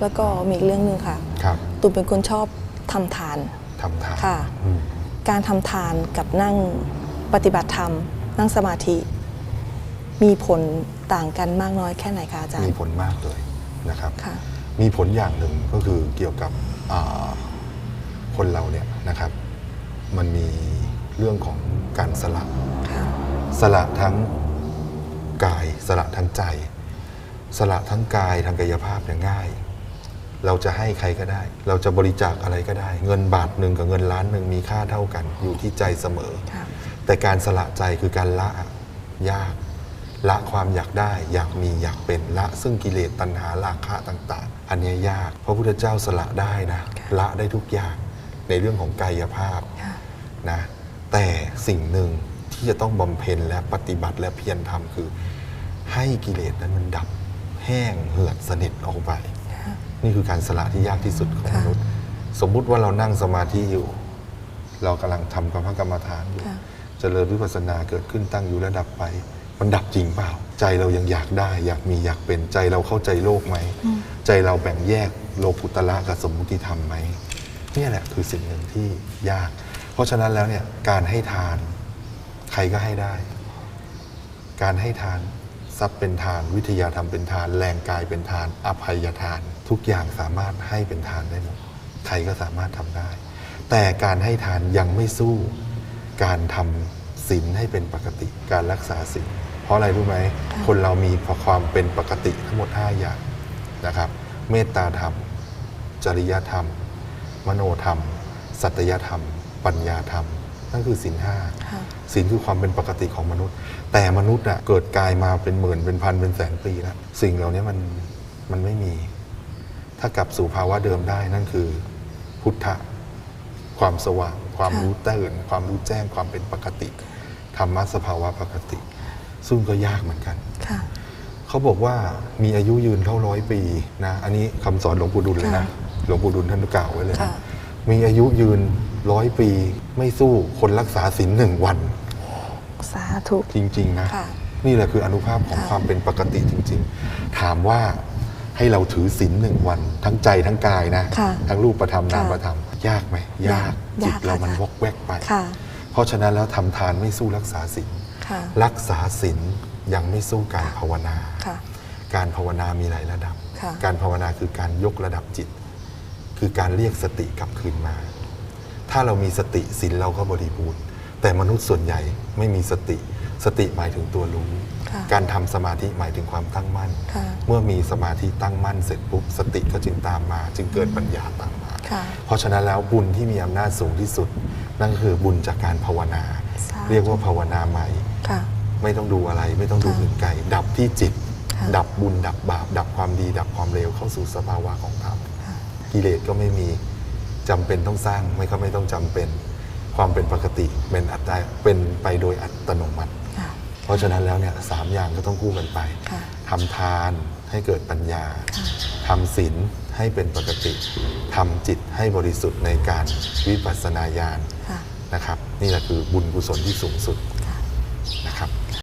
แล้วก็มีอีกเรื่องหนึ่งค่ะครับตูนเป็นคนชอบทำทานทำทานค่ะ อืมการทำทานกับนั่งปฏิบัติธรรม นั่งสมาธิ มีผลต่างกันมากน้อยแค่ไหนคะอาจารมีย์ผลมากเลยนะครับ ค่ะ มีผลอย่างหนึ่งก็คือเกี่ยวกับอ่าคนเราเนี่ยนะครับ มันมีเรื่องของการสละ ค่ะ สละทั้งกาย สละทั้งใจ สละทั้งกายทางกายภาพเนี่ยง่าย เราจะให้ใครก็ได้ เราจะบริจาคอะไรก็ได้ เงินบาทหนึ่งกับเงินล้านหนึ่งมีค่าเท่ากันอยู่ที่ใจเสมอค่ะแต่การสละใจคือการละยาก ละความอยากได้ อยากมีอยากเป็นละซึ่งกิเลสตัณหาราคะต่าง ๆ อันเนี้ยยากพระพุทธเจ้าสละได้นะค่ะละได้ทุกอย่างในเรื่องของกายภาพค่ะนะแต่สิ่งหนึ่งที่จะต้องบำเพ็ญและปฏิบัติและเพียรทำคือ ให้กิเลสนั้นมันดับแห้งเหือดสนิทออกไปค่ะ นี่คือการสละที่ยากที่สุดของค่ะมนุษย์ สมมุติว่าเรานั่งสมาธิอยู่ เรากำลังทำกรรมกรรมฐานอยู่ค่ะเจริญวิปัสสนาเกิดขึ้นตั้งอยู่ระดับไป มันดับจริงเปล่า ใจเรายังอยากได้ อยากมีอยากเป็นใจเราเข้าใจโลกไหม ใจเราแบ่งแยกโลกุตละกับสมมุติธรรมไหมเนี่ยแหละคือสิ่งหนึ่งที่ยาก เพราะฉะนั้นแล้วเนี่ยการให้ทาน ใครก็ให้ได้ การให้ทาน ทรัพย์เป็นทาน วิทยาธรรมเป็นทาน แรงกายเป็นทาน อภัยทาน ทุกอย่างสามารถให้เป็นทานได้หมดใครก็สามารถทำได้ แต่การให้ทานยังไม่สู้ การทำศีลให้เป็นปกติ การรักษาศีลเพราะอะไรรู้ไหมคนเรามีความเป็นปกติทั้งหมด 5 อย่างนะครับ เมตตาธรรม จริยธรรม มโนธรรม สัตยธรรม ปัญญาธรรม นั่นคือศีลห้าค่ะศีลคือความเป็นปกติของมนุษย์ แต่มนุษย์อะเกิดกายมาเป็นหมื่นเป็นพันเป็นแสนปีแล้วสิ่งเหล่านี้มันมันไม่มี ถ้ากลับสู่ภาวะเดิมได้นั่นคือพุทธะความสว่าง ความค่ะรู้ตื่นความรู้แจ้งความเป็นปกติธรรมะสภาวะปกติ ซึ่งก็ยากเหมือนกันค่ะเขาบอกว่ามีอายุยืนเท่าร้อยปีนะ อันนี้คำสอนหลวงปู่ดุลเลยนะค่ะหลวงปู่ดุลท่านกล่าวไว้เลยค่ะนะมีอายุยืน ร้อยปีไม่สู้คนรักษาศีลหนึ่งวัน สาธุ จริง ๆ นะ ค่ะ นี่แหละคืออนุภาพของค่ะความเป็นปกติจริง ๆ ถามว่าให้เราถือศีลหนึ่งวัน ทั้งใจทั้งกายนะ ค่ะทั้งรูปประธรรมค่ะนามประธรรม ยากไหมยากยากจิตเราค่ะมันวอกแวกไป ค่ะ เพราะฉะนั้นแล้วทำทานไม่สู้รักษาศีลค่ะ รักษาศีลยังไม่สู้การภาวนา ค่ะ การภาวนามีหลายระดับ ค่ะ การภาวนาคือการยกระดับจิต คือการเรียกสติกลับคืนมา ถ้าเรามีสติศีลเราก็บริบูรณ์ แต่มนุษย์ส่วนใหญ่ไม่มีสติ สติหมายถึงตัวรู้ค่ะการทำสมาธิหมายถึงความตั้งมั่นค่ะเมื่อมีสมาธิตั้งมั่นเสร็จปุ๊บสติก็จึงตามมา จึงเกิดปัญญาตามมาค่ะเพราะฉะนั้นแล้วบุญที่มีอำนาจสูงที่สุด นั่นก็คือบุญจากการภาวนาสาธุเรียกว่าภาวนาใหม่ค่ะไม่ต้องดูอะไรไม่ต้องดูค่ะอื่นไกลดับที่จิตค่ะดับบุญดับบาป ดับความดี ดับความเลวเข้าสู่สภาวะของธรรมค่ะกิเลสก็ไม่มี จำเป็นต้องสร้างไม่ก็ไม่ต้องจำเป็นความเป็นปกติเป็นอัตตาเป็นไปโดยอัตโนมัติค่ะเพราะฉะนั้นแล้วเนี่ยสามอย่างก็ต้องคู่กันไปค่ะทำทานให้เกิดปัญญาค่ะทำศีลให้เป็นปกติทำจิตให้บริสุทธิ์ในการวิปัสสนาญาณค่ะนะครับ นี่แหละคือบุญกุศลที่สูงสุดค่ะนะครับ